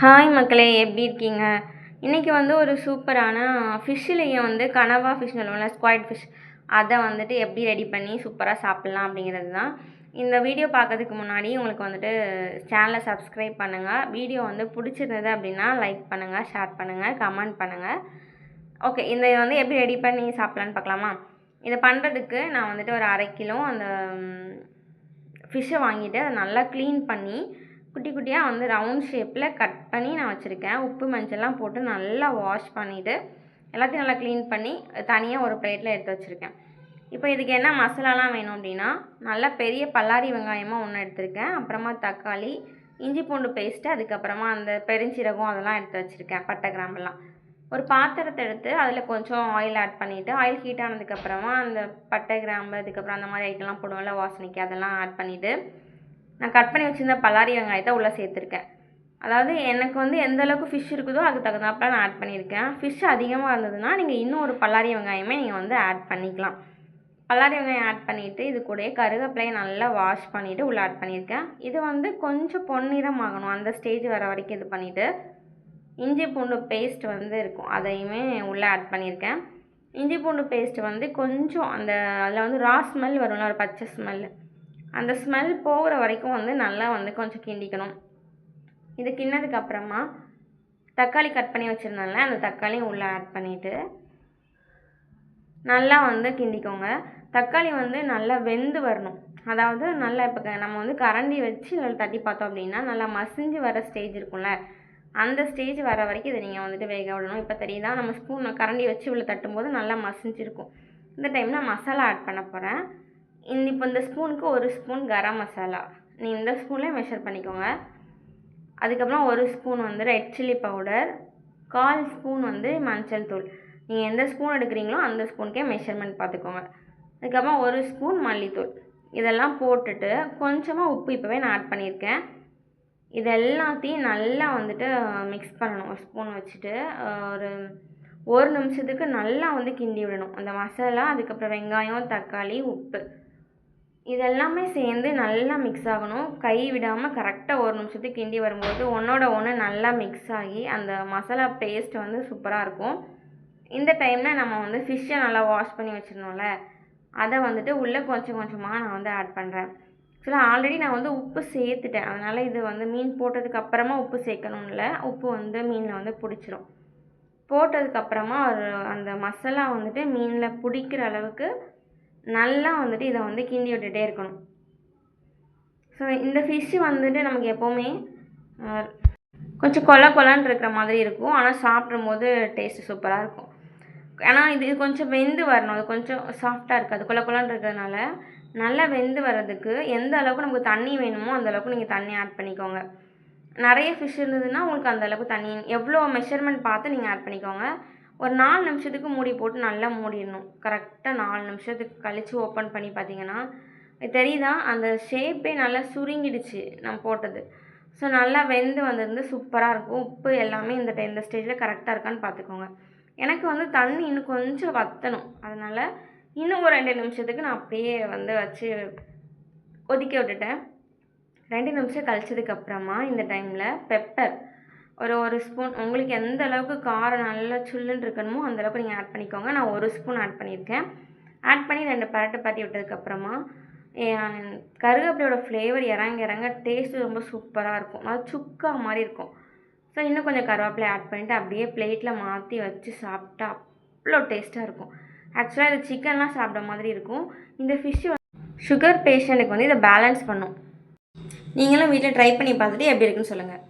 Hi மக்களே எப்படி இருக்கீங்க? இன்றைக்கி வந்து ஒரு சூப்பரான ஃபிஷ்ஷிலையும் வந்து கனவா ஃபிஷ் சொல்லுவோம்ல ஸ்குவாய்ட் ஃபிஷ் அதை வந்துட்டு எப்படி ரெடி பண்ணி சூப்பராக சாப்பிட்லாம் அப்படிங்கிறது தான். இந்த வீடியோ பார்க்கறதுக்கு முன்னாடி உங்களுக்கு வந்துட்டு சேனலை சப்ஸ்கிரைப் பண்ணுங்கள் வீடியோ வந்து பிடிச்சிருந்தது அப்படின்னா லைக் பண்ணுங்கள் ஷேர் பண்ணுங்கள் கமெண்ட் பண்ணுங்கள் ஓகே இந்த வந்து எப்படி ரெடி பண்ணி சாப்பிட்லான்னு பார்க்கலாமா? இதை பண்ணுறதுக்கு நான் வந்துட்டு ஒரு அரை கிலோ அந்த ஃபிஷ்ஷை வாங்கிட்டு அதை நல்லா க்ளீன் பண்ணி குட்டி குட்டியாக வந்து ரவுண்ட் ஷேப்பில் கட் பண்ணி நான் வச்சுருக்கேன். உப்பு மஞ்சள்லாம் போட்டு நல்லா வாஷ் பண்ணிவிட்டு எல்லாத்தையும் நல்லா க்ளீன் பண்ணி தனியாக ஒரு பிளேட்டில் எடுத்து வச்சுருக்கேன். இப்போ இதுக்கு என்ன மசாலாலாம் வேணும் அப்படின்னா நல்லா பெரிய பல்லாரி வெங்காயமாக ஒன்று எடுத்திருக்கேன். அப்புறமா தக்காளி இஞ்சி பூண்டு பேஸ்ட்டு அதுக்கப்புறமா அந்த பெருஞ்சீரகம் அதெல்லாம் எடுத்து வச்சுருக்கேன் பட்டை கிராம்பெல்லாம். ஒரு பாத்திரத்தை எடுத்து அதில் கொஞ்சம் ஆயில் ஆட் பண்ணிவிட்டு ஆயில் ஹீட் ஆனதுக்கப்புறமா அந்த பட்டை கிராம்பு அதுக்கப்புறம் அந்த மாதிரி ஐட்டம்லாம் போடுவோம்ல வாசனைக்கு அதெல்லாம் ஆட் பண்ணிவிட்டு நான் கட் பண்ணி வச்சுருந்த பல்லாரி வெங்காயத்தை உள்ளே சேர்த்துருக்கேன். அதாவது எனக்கு வந்து எந்த அளவுக்கு ஃபிஷ் இருக்குதோ அதுக்கு தகுந்தாப்பில் நான் ஆட் பண்ணியிருக்கேன். ஃபிஷ் அதிகமாக இருந்ததுன்னா நீங்கள் இன்னும் ஒரு பல்லாரி வெங்காயமே நீங்கள் வந்து ஆட் பண்ணிக்கலாம். பல்லாரி வெங்காயம் ஆட் பண்ணிவிட்டு இது கூடயே கருவேப்பிலையை நல்லா வாஷ் பண்ணிவிட்டு உள்ளே ஆட் பண்ணியிருக்கேன். இது வந்து கொஞ்சம் பொன்னிறம் ஆகணும். அந்த ஸ்டேஜ் வர வரைக்கும் இது பண்ணிவிட்டு இஞ்சி பூண்டு பேஸ்ட் வந்து இருக்கும். அதையுமே உள்ளே ஆட் பண்ணியிருக்கேன். இஞ்சி பூண்டு பேஸ்ட் வந்து கொஞ்சம் அந்த அதில் வந்து ரா ஸ்மெல் வரும்ல ஒரு பச்சை ஸ்மெல் அந்த ஸ்மெல் போகிற வரைக்கும் வந்து நல்லா வந்து கொஞ்சம் கிண்டிக்கணும். இது கிண்ணதுக்கப்புறமா தக்காளி கட் பண்ணி வச்சுருந்தோம்ல அந்த தக்காளியும் உள்ளே ஆட் பண்ணிவிட்டு நல்லா வந்து கிண்டிக்கோங்க. தக்காளி வந்து நல்லா வெந்து வரணும். அதாவது நல்லா இப்போ நம்ம வந்து கரண்டி வச்சு தட்டி பார்த்தோம் அப்படின்னா நல்லா மசிஞ்சு வர ஸ்டேஜ் இருக்கும்ல. அந்த ஸ்டேஜ் வர வரைக்கும் இதை நீங்கள் வந்துட்டு வேக விடணும். இப்போ தெரியுதா? நம்ம ஸ்பூன் கரண்டி வச்சு உள்ள தட்டும்போது நல்லா மசிஞ்சிருக்கும். இந்த டைமில் மசாலா ஆட் பண்ண போகிறேன் இப்போ இந்த ஸ்பூனுக்கு ஒரு ஸ்பூன் கரம் மசாலா. நீ இந்த ஸ்பூன்லேயே மெஷர் பண்ணிக்கோங்க. அதுக்கப்புறம் ஒரு ஸ்பூன் வந்து ரெட் சில்லி பவுடர் கால் ஸ்பூன் வந்து மஞ்சள் தூள். நீங்கள் எந்த ஸ்பூன் எடுக்கிறீங்களோ அந்த ஸ்பூனுக்கே மெஷர்மெண்ட் பார்த்துக்கோங்க. அதுக்கப்புறம் ஒரு ஸ்பூன் மல்லித்தூள். இதெல்லாம் போட்டுட்டு கொஞ்சமாக உப்பு இப்போவே நான் ஆட் பண்ணியிருக்கேன். இது எல்லாத்தையும் நல்லா வந்துட்டு மிக்ஸ் பண்ணணும். ஸ்பூன் வச்சுட்டு ஒரு ஒரு நிமிஷத்துக்கு நல்லா வந்து கிண்டி விடணும். அந்த மசாலா அதுக்கப்புறம் வெங்காயம் தக்காளி உப்பு. இதெல்லாமே சேர்ந்து நல்லா மிக்ஸ் ஆகணும். கை விடாமல் கரெக்டாக ஒரு நிமிஷத்துக்கு கிண்டி வரும்போது ஒன்றோட ஒன்று நல்லா மிக்ஸ் ஆகி அந்த மசாலா டேஸ்ட் வந்து சூப்பராக இருக்கும். இந்த டைமில் நம்ம வந்து ஃபிஷ்ஷை நல்லா வாஷ் பண்ணி வச்சுருந்தோம்ல அதை வந்துட்டு உள்ளே கொஞ்சம் கொஞ்சமாக நான் வந்து ஆட் பண்ணுறேன் ஆக்சுவலாக ஆல்ரெடி நான் வந்து உப்பு சேர்த்துட்டேன். அதனால் இது வந்து மீன் போட்டதுக்கு அப்புறமா உப்பு சேர்க்கணும்ல உப்பு வந்து மீனில் வந்து பிடிச்சிரும். போட்டதுக்கப்புறமா ஒரு அந்த மசாலா வந்துட்டு மீனில் பிடிக்கிற அளவுக்கு நல்லா வந்துட்டு இதை வந்து கிண்டி விட்டுகிட்டே இருக்கணும். ஸோ இந்த ஃபிஷ்ஷு வந்துட்டு நமக்கு எப்போவுமே கொஞ்சம் கொல கொலன்னு இருக்கிற மாதிரி இருக்கும். ஆனால் சாப்பிடும்போது டேஸ்ட்டு சூப்பராக இருக்கும். ஆனால் இது கொஞ்சம் வெந்து வரணும். அது கொஞ்சம் சாஃப்டாக இருக்காது கொல கொலன்னு இருக்கிறதுனால. நல்லா வெந்து வர்றதுக்கு எந்த அளவுக்கு நமக்கு தண்ணி வேணுமோ அந்த அளவுக்கு நீங்கள் தண்ணி ஆட் பண்ணிக்கோங்க. நிறைய ஃபிஷ் இருந்ததுன்னா உங்களுக்கு அந்த அளவுக்கு தண்ணி எவ்வளோ மெஷர்மெண்ட் பார்த்து நீங்கள் ஆட் பண்ணிக்கோங்க. ஒரு நாலு நிமிஷத்துக்கு மூடி போட்டு நல்லா மூடிடணும். கரெக்டாக நாலு நிமிஷத்துக்கு கழித்து ஓப்பன் பண்ணி பார்த்தீங்கன்னா தெரியுதா? அந்த ஷேப்பே நல்லா சுருங்கிடுச்சு நான் போட்டது. ஸோ நல்லா வெந்து வந்திருந்து சூப்பராக இருக்கும். உப்பு எல்லாமே இந்த டைம் இந்த ஸ்டேஜில் கரெக்டாக இருக்கான்னு பார்த்துக்கோங்க. எனக்கு வந்து தண்ணி இன்னும் கொஞ்சம் வற்றணும் அதனால் இன்னும் ஒரு ரெண்டு நிமிஷத்துக்கு நான் அப்படியே வந்து வச்சு கொதிக்க விட்டுட்டேன். ரெண்டு நிமிஷம் கழிச்சதுக்கப்புறமா இந்த டைமில் பெப்பர் ஒரு ஒரு ஸ்பூன் உங்களுக்கு எந்த அளவுக்கு காரம் நல்லா சுல்லுன்னு இருக்கணுமோ அந்த அளவுக்கு நீங்கள் ஆட் பண்ணிக்கோங்க. நான் ஒரு ஸ்பூன் ஆட் பண்ணியிருக்கேன். ஆட் பண்ணி ரெண்டு பரட்டை பரட்டி விட்டதுக்கப்புறமா கருவேப்பிலையோட ஃப்ளேவர் இறங்க இறங்க டேஸ்ட்டு ரொம்ப சூப்பராக இருக்கும். அது சுக்கா மாதிரி இருக்கும். ஸோ இன்னும் கொஞ்சம் கருவேப்பிலை ஆட் பண்ணிவிட்டு அப்படியே பிளேட்டில் மாற்றி வச்சு சாப்பிட்டா அவ்வளோ டேஸ்ட்டாக இருக்கும். ஆக்சுவலாக இது சிக்கன்லாம் சாப்பிட்ற மாதிரி இருக்கும். இந்த ஃபிஷ்ஷு சுகர் பேஷண்ட்டுக்கு வந்து இதை பேலன்ஸ் பண்ணும். நீங்களும் வீட்டில் ட்ரை பண்ணி பார்த்துட்டு எப்படி இருக்குன்னு சொல்லுங்கள்